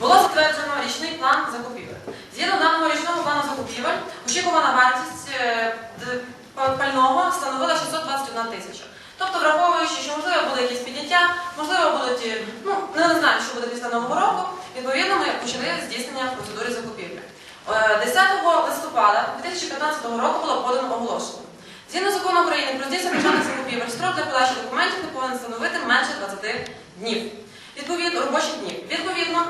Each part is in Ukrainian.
було затверджено річний план закупівель. Згідно даного річного плану закупівель, очікувана вартість е, пального становила 621 тисяча. Тобто, враховуючи, що можливо буде якісь підняття, можливо, будуть, е, ну не знаю, що буде після нового року. Відповідно, ми почали здійснення процедури закупівлі. Е, 10 листопада 2015 року було подано оголошення. Згідно закону України про здійснення державних закупівель, строк для подачі документів не повинен становити менше 20 днів. Відповідно, робочих днів.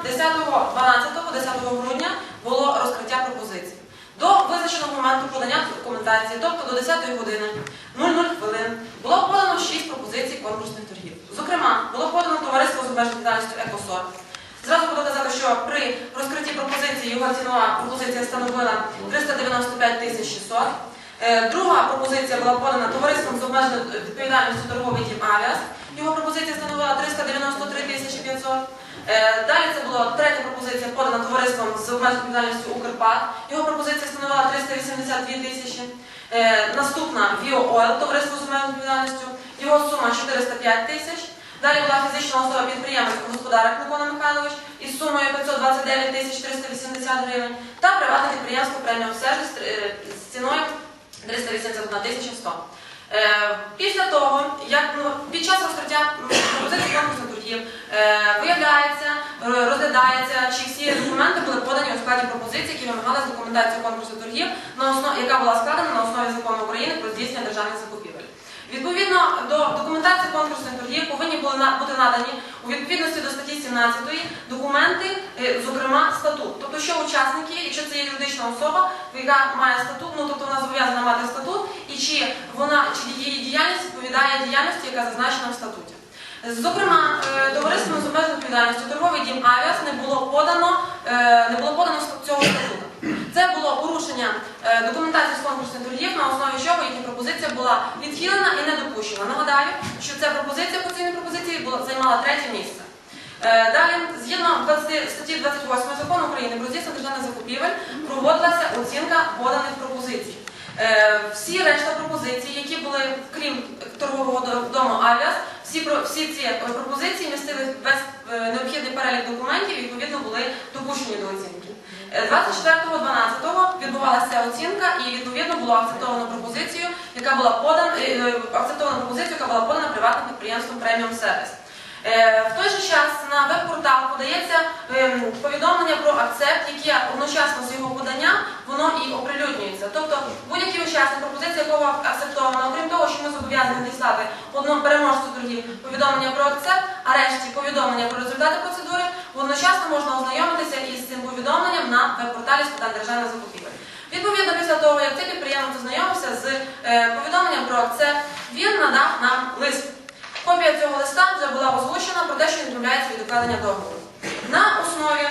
Відповідно, 10 12 10 грудня було розкриття пропозицій. До визначеного моменту подання документації, тобто до 10 години 00 хвилин, було подано 6 пропозицій конкурсних торгів. Зокрема, було подано товариство з обмеженою відповідальністю «Екосор». Зразу буду казати, що при розкритті пропозиції його цінова пропозиція становила 395 тисяч 600. Е, Друга пропозиція була подана товариством з обмеженою відповідальністю торговий дім Авіас. Його пропозиція становила 393 тисячі 500. Е, Далі це була третя пропозиція подана товариством з обмеженою відповідальністю Укрпак. Його пропозиція становила 382 тисячі. Е, Наступна Віо Ойл, товариство з обмеженою відповідальністю. Його сума 405 тисяч. Далі була фізична особа підприємець господарик Микола Михайлович із сумою 529 тисяч 380 гривень та приватне підприємство преміум сервіс з ціною 381 тисяча 100. Е, Після того, як під час розкриття пропозиції конкурсу торгів е, виявляється, розглядається, чи всі документи були подані у складі пропозицій, які вимагали з документації конкурсу торгів, яка була складена на основі закону України про здійснення державних закупівель. Відповідно до документації конкурсних торгів повинні були бути надані у відповідності до статті 17 документи, е, зокрема статут. Тобто, що учасники, якщо це є юридична особа, яка має статут, ну тобто вона зобов'язана мати статут, і чи вона чи її діяльність відповідає діяльності, яка зазначена в статуті. Зокрема, е, товариством з обмеженою відповідальністю торговий дім Авіас не було подано, е, не було подано цього статуту. Це було порушення е, документації з конкурсних торгів, на основі чого їхня пропозиція була відхилена і не допущена. Нагадаю, що ця пропозиція по цій пропозиції займала третє місце. Е, Далі, згідно статті 28 закону України про здійснення державних закупівель, проводилася оцінка поданих пропозицій. Е, Всі решта пропозицій, які були, крім торгового до- дому Авіас, всі, ці пропозиції містили весь необхідний перелік документів і відповідно були допущені до оцінки. Е, 24.12 відбувалася оцінка і відповідно було акцептовано пропозицію, яка була подана е, яка була подана приватним підприємством Преміум Сервіс. Е, В той же час на веб-портал подається ем, повідомлення про акцепт, яке одночасно з його поданням воно і оприлюднюється. Тобто будь-який учасник, пропозиція якого акцептована, окрім того, що ми зобов'язані надіслати одному переможцю торгів повідомлення про акцепт, а решті повідомлення про результати процедури, одночасно можна ознайомитися із цим повідомленням на веб-порталі з питань державних закупівель. Відповідно, після того, як цей підприємець ознайомився з е, повідомленням про акцепт, він надав нам лист. Копія цього листа вже була озвучена про те, що він відмовляється від укладення договору. На основі,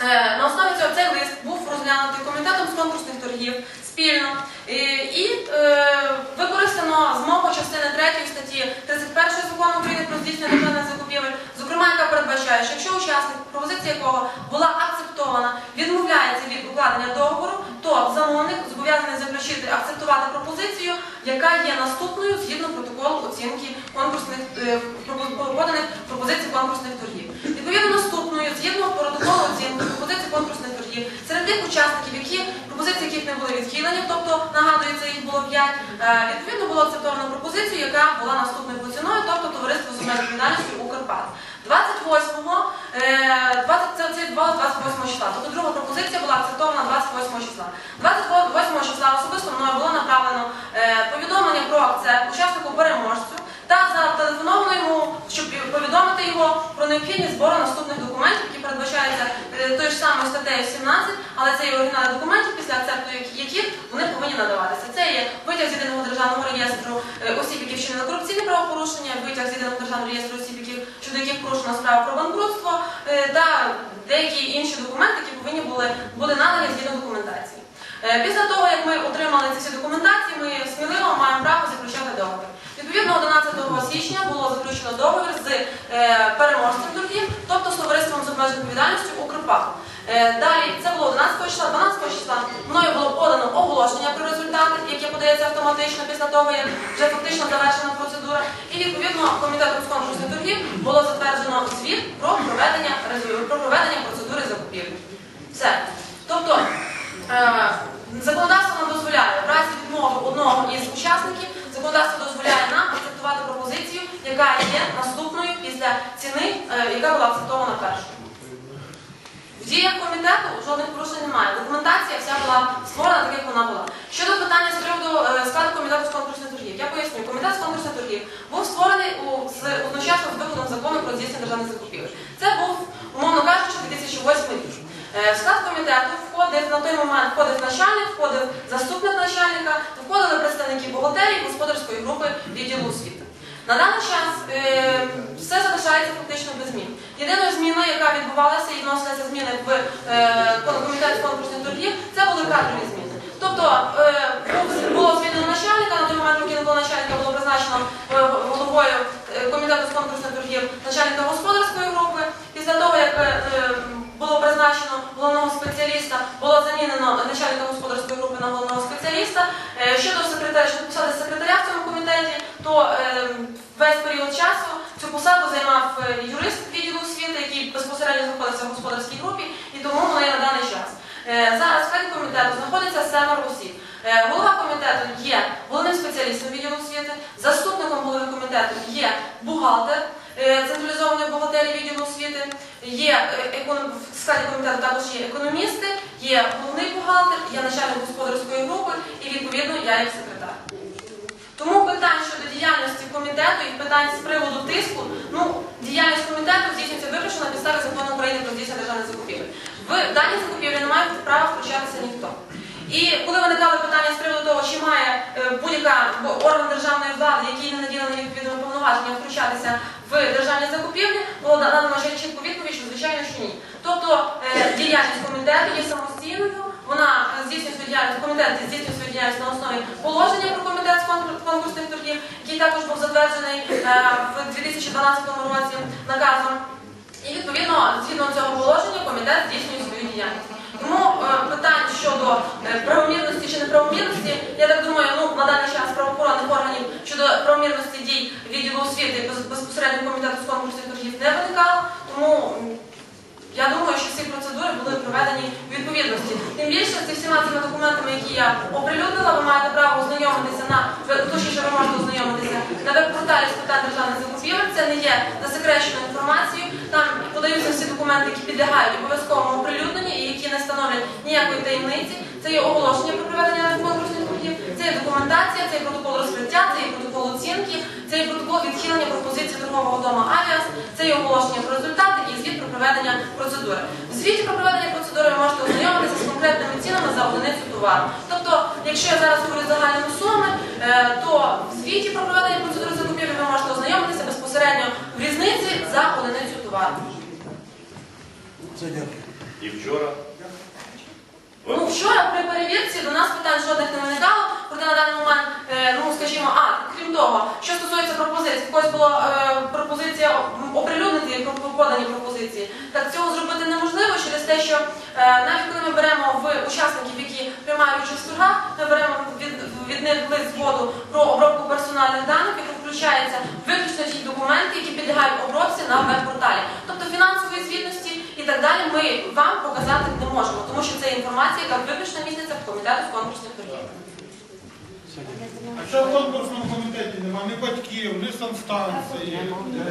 е, на основі цього цей лист був розглянутий комітетом з конкурсних торгів спільно і, і е, використано змогу частини 3 статті 31 закону України про здійснення державних закупівель, зокрема, яка передбачає, що якщо учасник, пропозиція якого була акцептована, відмовляється від укладення договору, то замовник зобов'язаний заключити акцептувати пропозицію, яка є наступною згідно протоколу оцінки конкурсних е, поданих пропозицій конкурсних торгів. Відповідно наступною, згідно протоколу оцінки пропозицій конкурсних торгів, серед тих учасників, які пропозиції яких не були відхилені, тобто нагадується, їх було 5, відповідно було акцептовано пропозицію, яка була наступною по ціною, тобто товариство з обмеженою відповідальністю Укрпат. 28-го, е, 20, це, це було 28 числа. Тобто друга пропозиція була акцептована 28 числа. 28 числа особисто мною було направлено е, повідомлення про акцепт учаснику переможцю та зателефоновано йому, щоб повідомити його про необхідність збору наступних документів, які передбачаються е, тою ж самою статтею 17, але це є оригінали документів, після акцепту яких вони повинні надаватися. Це є витяг з єдиного державного реєстру осіб, які вчинили корупційні правопорушення, витяг з єдиного державного реєстру осіб, щодо яких порушена справа про банкрутство е, та деякі інші документи, які повинні були бути надані згідно документації. Е, Після того, як ми отримали ці всі документації, ми сміливо маємо право заключати договір. Відповідно, 11 січня було заключено договір з е, переможцем торгів, тобто з товариством з обмеженою відповідальністю Укрпак. Далі це було 11 числа, 12 числа мною було подано оголошення про результати, яке подається автоматично після того, як вже фактично завершена процедура. І відповідно комітетом було затверджено звіт про проведення про проведення процедури Все. Тобто е, законодавство нам дозволяє в разі відмови одного із учасників, законодавство дозволяє нам акцептувати пропозицію, яка є наступною після ціни, е, яка була акцептована першою. В діях комітету жодних порушень немає. Документація вся була створена так, як вона була. Щодо питання з приводу е, складу комітету з конкурсних торгів, я поясню, комітет з конкурсних торгів був створений у, з, одночасно закону про здійснення державних закупівель. Це був, умовно кажучи, 2008 рік. Е, В склад комітету входив на той момент входив начальник, входив заступник начальника, входили представники бухгалтерії, господарської групи відділу освіти. На даний час е, все залишається фактично без змін. Єдиною зміною, яка відбувалася і вносилися зміни в е, комітет конкурсних торгів, це були кадрові зміни. Тобто було звільнено начальника, на той момент, поки не було начальника, було призначено головою комітету з конкурсних торгів начальника господарської групи. Після того, як е, е, було призначено головного спеціаліста, було замінено начальника господарської групи на головного спеціаліста. Е, Щодо секретаря, щодо посади секретаря в цьому комітеті, то весь період часу цю посаду займав юрист відділу освіти, який безпосередньо знаходиться в господарській групі, і тому воно є на даний час. Зараз в комітету знаходиться семеро осіб. Е, Голова комітету є головним спеціалістом відділу освіти, заступником голови комітету є бухгалтер е, централізованої бухгалтерії відділу освіти, є е, в складі комітету також є економісти, є головний бухгалтер, є начальник господарської групи і відповідно я як секретар. Тому питань щодо діяльності комітету і питань з приводу тиску, ну, діяльність комітету здійснюється виключно на підставі закону України про здійснення державних закупівель. В дані закупівлі не має права втручатися ніхто. І коли виникали питання з приводу того, чи має е, будь-яка орган державної влади, який не наділений відповідними повноваженнями, втручатися в державні закупівлі, було дано ще чітку відповідь, що звичайно, що ні. Тобто е, діяльність комітету є самостійною, вона здійснює діяльність, комітет здійснює свою діяльність на основі положення про комітет з конкурсних торгів, який також був затверджений е, в 2012 році наказом. І відповідно, згідно цього положення, комітет здійснює свою діяльність. Тому е, питань щодо е, правомірності чи неправомірності, я так думаю, ну на даний час правоохоронних органів щодо правомірності дій відділу освіти без- безпосередньо комітету з конкурсних торгів не виникало. Тому я думаю, що всі процедури були проведені в відповідності. Тим більше зі всіма цими документами, які я оприлюднила, ви маєте право ознайомитися на точніше, ви можете ознайомитися на веб-порталі з питань державних закупівель. Це не є засекреченою інформацією. Там подаються всі документи, які підлягають обов'язковому оприлюдненню і які не становлять ніякої таємниці. Це є оголошення про проведення конкурсних торгів, це є документація, це є протокол розкриття, це є протокол оцінки, це є протокол відхилення пропозиції торгового дому Авіас, це є оголошення про результати і звіт про проведення процедури. В звіті про проведення процедури ви можете ознайомитися з конкретними цінами за одиницю товару. Тобто, якщо я зараз говорю загальними суми, е, то в звіті про проведення процедури закупівлі ви можете ознайомитися безпосередньо в різниці за одиницю товару. І вчора. Ну, вчора при перевірці до нас питань жодних не виникало, проте на даний момент, е, ну скажімо, а крім того, що стосується пропозицій, в когось була е, пропозиція оприлюднити подані пропозиції. Так цього зробити неможливо через те, що е, навіть коли ми беремо в учасників, які приймають участь в торгах, ми беремо від, від них лист згоду про обробку персональних даних, яка включається виключно ті документи, які підлягають обробці на веб-порталі. Тобто фінансової звітності і так далі ми вам показати не можемо, тому що це інформація, яка виключно міститься в комітету з конкурсних торгів. А що в конкурсному комітеті нема ні батьків, ні санстанції?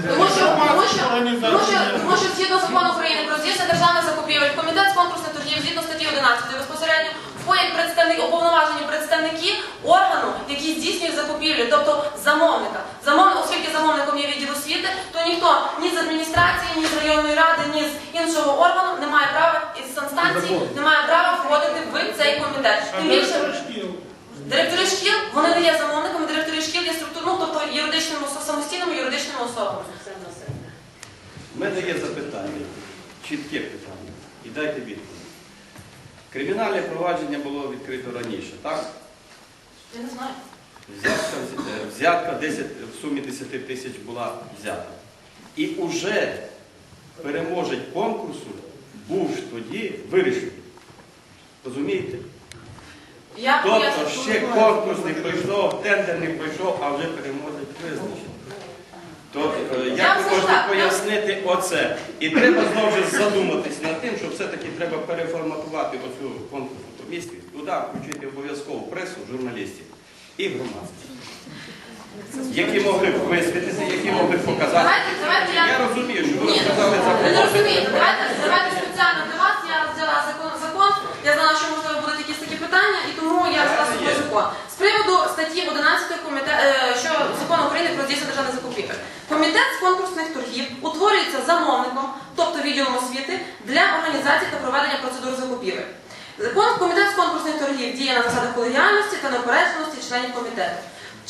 Тому що, тому, що, тому, що, тому що згідно закону України про здійснення державних закупівель, комітет з конкурсних торгів згідно статті 11 безпосередньо входять представники, уповноважені представники органу, який здійснює закупівлі, тобто замовника. Замовник, оскільки замовником є відділ освіти, то ніхто ні з адміністрації, ні з районної ради, ні з іншого органу не має права із санстанції, не має права входити в цей комітет. Тим більше директори шкіл? Вони не є замовниками, директори шкіл є структурно, тобто юридичними самостійними юридичними особами. У мене є запитання, чітке питання. І дайте відповідь. Кримінальне провадження було відкрито раніше, так? Я не знаю. Взятка, е, взятка 10, в сумі 10 тисяч була взята. І уже переможець конкурсу був ж тоді вирішений. Розумієте? Я Тобто поясню. ще конкурс не пройшов, тендер не пройшов, а вже переможець визначений. То е, Я як вам ви можете так, пояснити оце? І треба знову ж задуматись над тим, що все-таки треба переформатувати оцю конкурсну комісію, туди включити обов'язково пресу, журналістів і громадськість, які могли б висвітлити, які могли б показати. Давайте, давайте я... Я розумію, що ви Ні, сказали за ви не розумієте. Давайте, давайте спеціально для вас я взяла закон, закон. Я знала, що можливо будуть якісь такі питання, і тому я взяла Це собі є. Закон. З приводу статті 11 комітет, е, що закон України про здійснення державних закупівель. Комітет з конкурсних торгів утворюється замовником, тобто відділом освіти, для організації та проведення процедур закупівель. Комітет з конкурсних торгів діє на засадах колегіальності та неупередженості членів комітету.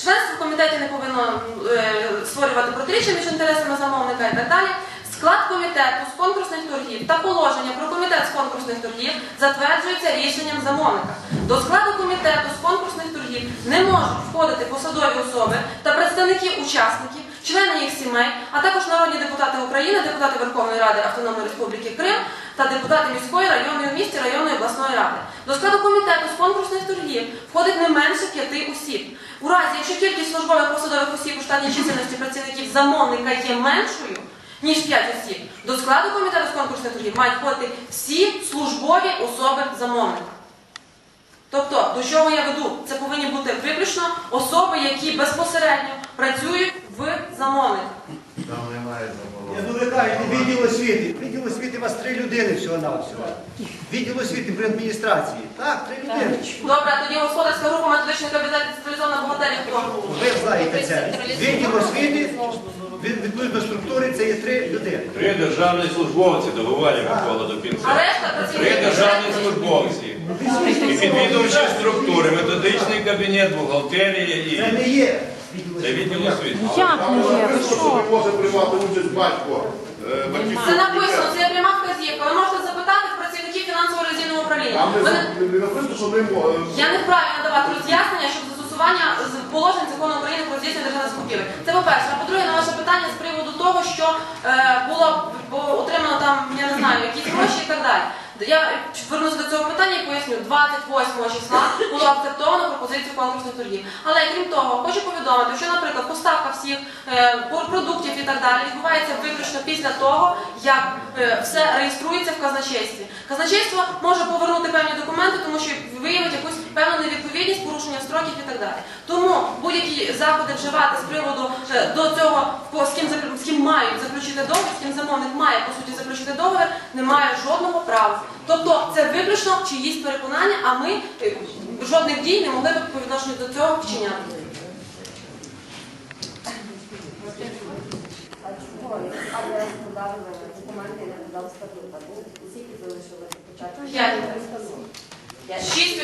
Членство в комітеті не повинно е, створювати протиріччя між інтересами замовника і так далі. Склад комітету з конкурсних торгів та положення про комітет з конкурсних торгів затверджується рішенням замовника. До складу комітету з конкурсних торгів не можуть входити посадові особи та представники учасників, члени їх сімей, а також народні депутати України, депутати Верховної Ради Автономної Республіки Крим та депутати міської, районної в місті, районної обласної ради. До складу комітету з конкурсних торгів входить не менше п'яти осіб. У разі, якщо кількість службових посадових осіб у штатній чисельності працівників замовника є меншою, ніж 5 осіб, до складу комітету з конкурсних торгів мають входити всі службові особи замовника. Тобто, до чого я веду? Це повинні бути виключно особи, які безпосередньо працюють в замовника. Там немає Я замовлення. ну відділ освіти. Відділ освіти у вас три людини всього на всього. Відділ освіти при адміністрації. Так, три людини. Добре, тоді господарська група методичний кабінет централізована бухгалтерія хто? Ви знаєте це. Відділ освіти, від- відповідно три людини. Три державні службовці договорення Микола до А кінця. Три державні службовці. І підвідувачі структури, методичний кабінет, бухгалтерія Це і не є це відділ освіти. Як не є? Ви що що? не може приймати участь батько. е, батьківського Це написано, це є пряма вказівка. Ви можете запитати в працівників фінансово-резійного управління. Там не, Вони- не написано, що не може. Я не вправі надавати роз'яснення щодо застосування з положень закону Державних закупівель. Це по-перше. А по-друге, на ваше питання з приводу того, що е, було, було отримано там, я не знаю, якісь гроші і так далі. Я вернуся до цього питання і поясню. 28 числа було акцептовано пропозицію конкурсних торгів. Але крім того, хочу повідомити, що, наприклад, поставка всіх е, продуктів і так далі відбувається виключно після того, як е, все реєструється в казначействі. Казначейство може повернути певні документи, тому що виявить якусь певну невідповідність, порушення строків і так далі. Тому будь-які заходи вживати з приводу е, до цього, з ким з ким мають заключити договір, з ким замовник має по суті заключити договір, не має жодного права. Тобто це виключно чиїсь переконання, а ми е, жодних дій не могли б по відношенню до цього вчиняти. А чого? Але документи не надали статута.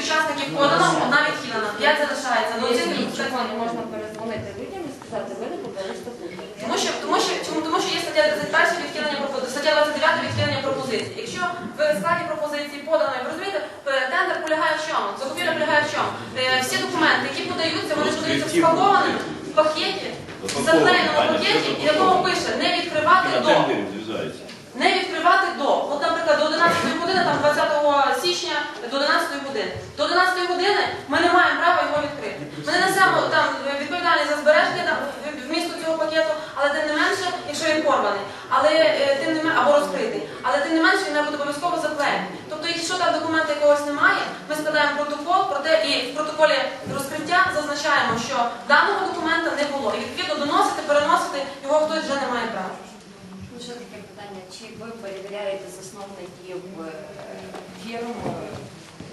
Учасників подано, одна відхилена, п'ять залишається. Оцінки Поясніть, не можна перезвонити людям і сказати, ви не подали статут. Тому що, тому що, чому? Тому що є стаття 31 відхилення пропозиції, стаття 29 відхилення пропозицій. Якщо в складі пропозиції подано, ви розумієте, е, тендер полягає в чому? Закупівля полягає в чому? Е, Всі документи, які подаються, вони ж подаються в спакованому в пакеті, в заклеєному пакеті, в якому пише не відкривати до. тендері зв'язаються. Не відкривати до. От, наприклад, до 11 години, там 20 січня до 11 години. До 11 години ми не маємо права його відкрити. Ми не несемо там відповідальність за збереження там в- вмісту цього пакету, але тим не менше, якщо він порваний, але е, тим не мен- або розкритий, але тим не менше він має бути обов'язково заклеєний. Тобто, якщо там документа якогось немає, ми складаємо протокол, проте і в протоколі розкриття зазначаємо, що даного документа не було. І відповідно доносити, переносити його хтось вже не має права. Ще таке питання, чи ви перевіряєте засновників е, фірм, е,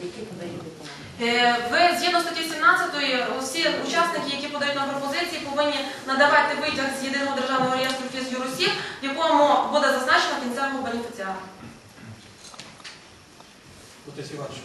які подають документи? Е, Ви згідно статті 17 усі учасники, які подають нам пропозиції, повинні надавати витяг з єдиного державного реєстру фізюросіб, в якому буде зазначено кінцевого бенефіціара. Отець Іванович.